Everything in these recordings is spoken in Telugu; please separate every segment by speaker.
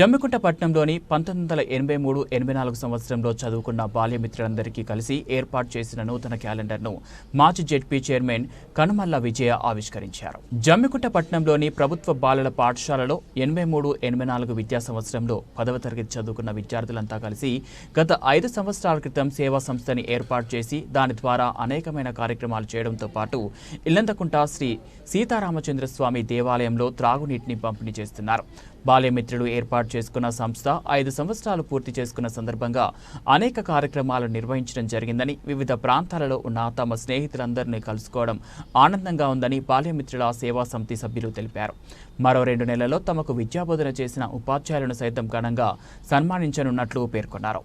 Speaker 1: జమ్మికుంట పట్టణంలోని పంతొమ్మిది వందల ఎనభై మూడు ఎనభై నాలుగు సంవత్సరంలో చదువుకున్న బాల్యమిత్రులందరికీ కలిసి ఏర్పాటు చేసిన నూతన క్యాలెండర్ను మాజీ జెడ్పీ చైర్మన్ కనుమల్ల విజయ ఆవిష్కరించారు. జమ్మికుంట పట్టణంలోని ప్రభుత్వ బాలల పాఠశాలలో ఎనభై మూడు ఎనభై నాలుగు విద్యా సంవత్సరంలో పదవ తరగతి చదువుకున్న విద్యార్థులంతా కలిసి గత ఐదు సంవత్సరాల క్రితం సేవా సంస్థని ఏర్పాటు చేసి దాని ద్వారా అనేకమైన కార్యక్రమాలు చేయడంతో పాటు ఇల్లంతకుంట శ్రీ సీతారామచంద్ర స్వామి దేవాలయంలో త్రాగునీటిని పంపిణీ చేస్తున్నారు. బాల్యమిత్రులు ఏర్పాటు చేసుకున్న సంస్థ ఐదు సంవత్సరాలు పూర్తి చేసుకున్న సందర్భంగా అనేక కార్యక్రమాలు నిర్వహించడం జరిగిందని వివిధ ప్రాంతాలలో ఉన్న తమ స్నేహితులందరినీ కలుసుకోవడం ఆనందంగా ఉందని బాల్యమిత్రుల సేవా సమితి సభ్యులు తెలిపారు. మరో రెండు నెలల్లో తమకు విద్యాబోధన చేసిన ఉపాధ్యాయులను సైతం ఘనంగా సన్మానించనున్నట్లు పేర్కొన్నారు.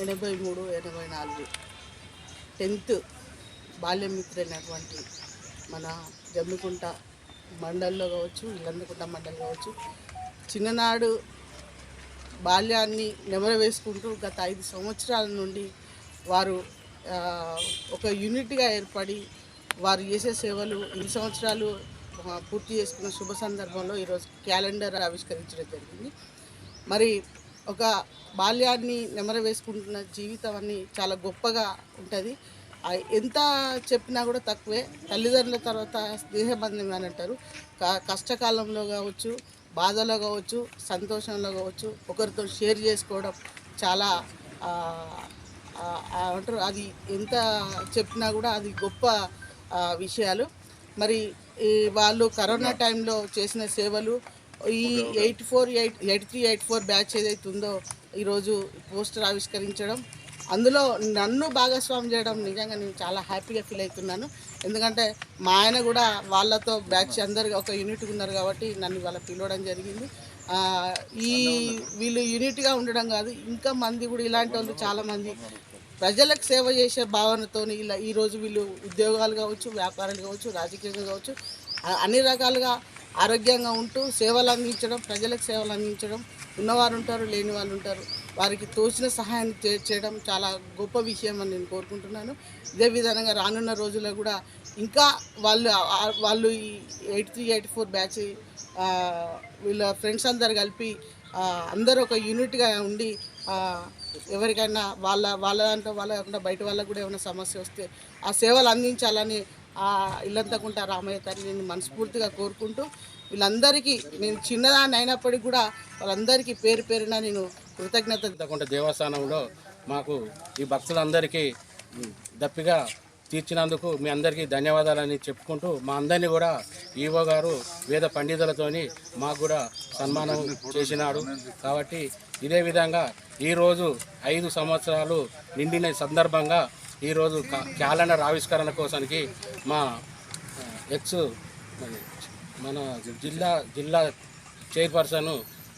Speaker 2: ఎనభై మూడు ఎనభై నాలుగు టెన్త్ బాల్యమిత్రైనటువంటి మన జమ్మికుంట మండల్లో కావచ్చు ఇల్లందుకుంట మండల్ కావచ్చు చిన్ననాడు బాల్యాన్ని నెమర వేసుకుంటూ గత ఐదు సంవత్సరాల నుండి వారు ఒక యూనిట్గా ఏర్పడి వారు చేసే సేవలు ఇన్ని సంవత్సరాలు పూర్తి చేసుకున్న శుభ సందర్భంలో ఈరోజు క్యాలెండర్ ఆవిష్కరించడం జరిగింది. మరి ఒక బాల్యాన్ని నెమరవేసుకుంటున్న జీవితం అని చాలా గొప్పగా ఉంటుంది. ఎంత చెప్పినా కూడా తక్కువే. తల్లిదండ్రుల తర్వాత స్నేహబంధం అని అంటారు. క- కష్టకాలంలో కావచ్చు బాధలో కావచ్చు సంతోషంలో కావచ్చు ఒకరితో షేర్ చేసుకోవడం చాలా అంటారు. అది ఎంత చెప్పినా కూడా అది గొప్ప విషయాలు. మరి ఈ వాళ్ళు కరోనా టైంలో చేసిన సేవలు ఈ eight four eight eight three eight four batch ఏదైతే ఉందో ఈరోజు పోస్టర్ ఆవిష్కరించడం అందులో నన్ను భాగస్వామి చేయడం నిజంగా నేను చాలా హ్యాపీగా ఫీల్ అవుతున్నాను. ఎందుకంటే మా ఆయన కూడా వాళ్ళతో బ్యాచ్ అందరు ఒక యూనిట్ ఉన్నారు కాబట్టి నన్ను వాళ్ళ పిలవడం జరిగింది. ఈ వీళ్ళు యూనిట్గా ఉండడం కాదు ఇంకా మంది కూడా ఇలాంటి వాళ్ళు చాలామంది ప్రజలకు సేవ చేసే భావనతో ఇలా ఈరోజు వీళ్ళు ఉద్యోగాలు కావచ్చు వ్యాపారాలు కావచ్చు రాజకీయంగా కావచ్చు అన్ని రకాలుగా ఆరోగ్యంగా ఉంటూ సేవలు అందించడం ప్రజలకు సేవలు అందించడం ఉన్నవారు ఉంటారు లేని వాళ్ళు ఉంటారు. వారికి తోచిన సహాయాన్ని చే- చేయడం చాలా గొప్ప విషయం అని నేను కోరుకుంటున్నాను. ఇదే విధంగా రానున్న రోజుల్లో కూడా ఇంకా వాళ్ళు వాళ్ళు ఈ eight three eight four batch వీళ్ళ ఫ్రెండ్స్ అందరు కలిపి అందరూ ఒక యూనిట్గా ఉండి ఎవరికైనా వాళ్ళ వాళ్ళ దాంట్లో వాళ్ళ కాకుండా బయట వాళ్ళకు కూడా ఏమైనా సమస్య వస్తే ఆ సేవలు అందించాలని ఆ ఇల్లంతకుంట రామయ్య తల్లిని మనస్ఫూర్తిగా కోరుకుంటూ వీళ్ళందరికీ నేను చిన్నదాన్ని అయినప్పటికీ కూడా వాళ్ళందరికీ పేరు పేరున నేను కృతజ్ఞత
Speaker 3: ఇంతకుంట దేవస్థానంలో మాకు ఈ భక్తులందరికీ దప్పిగా తీర్చినందుకు మీ అందరికీ ధన్యవాదాలని చెప్పుకుంటూ మా అందరినీ కూడా ఈవో గారు వేద పండితులతోని మాకు కూడా సన్మానం చేసినాడు కాబట్టి ఇదే విధంగా ఈరోజు ఐదు సంవత్సరాలు నిండిన సందర్భంగా ఈరోజు క్యాలెండర్ ఆవిష్కరణ కోసానికి మా ఎక్స్ మన జిల్లా జిల్లా చైర్పర్సన్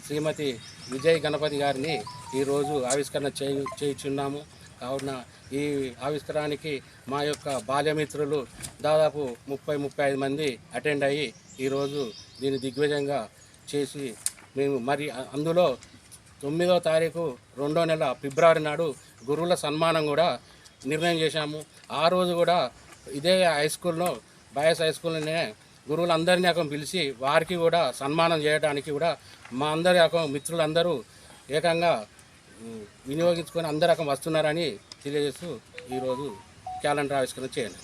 Speaker 3: శ్రీమతి విజయ్ గణపతి గారిని ఈరోజు ఆవిష్కరణ చేయి చేయుచున్నాము. కావున ఈ ఆవిష్కరణకి మా యొక్క బాల్యమిత్రులు దాదాపు ముప్పై ముప్పై ఐదు మంది అటెండ్ అయ్యి ఈరోజు దీన్ని దిగ్విజయంగా చేసి మేము మరి అందులో తొమ్మిదో తారీఖు రెండో నెల ఫిబ్రవరి నాడు గురువుల సన్మానం కూడా నిర్ణయం చేశాము. ఆ రోజు కూడా ఇదే హై స్కూల్లో బాయ్స్ హై స్కూల్లోనే గురువులందరినీ అక్కడ పిలిచి వారికి కూడా సన్మానం చేయడానికి కూడా మా అందరి యొక్క మిత్రులందరూ ఏకంగా వినియోగించుకొని అందరు వస్తున్నారని తెలియజేస్తూ ఈరోజు క్యాలెండర్ ఆవిష్కరణ చేయండి.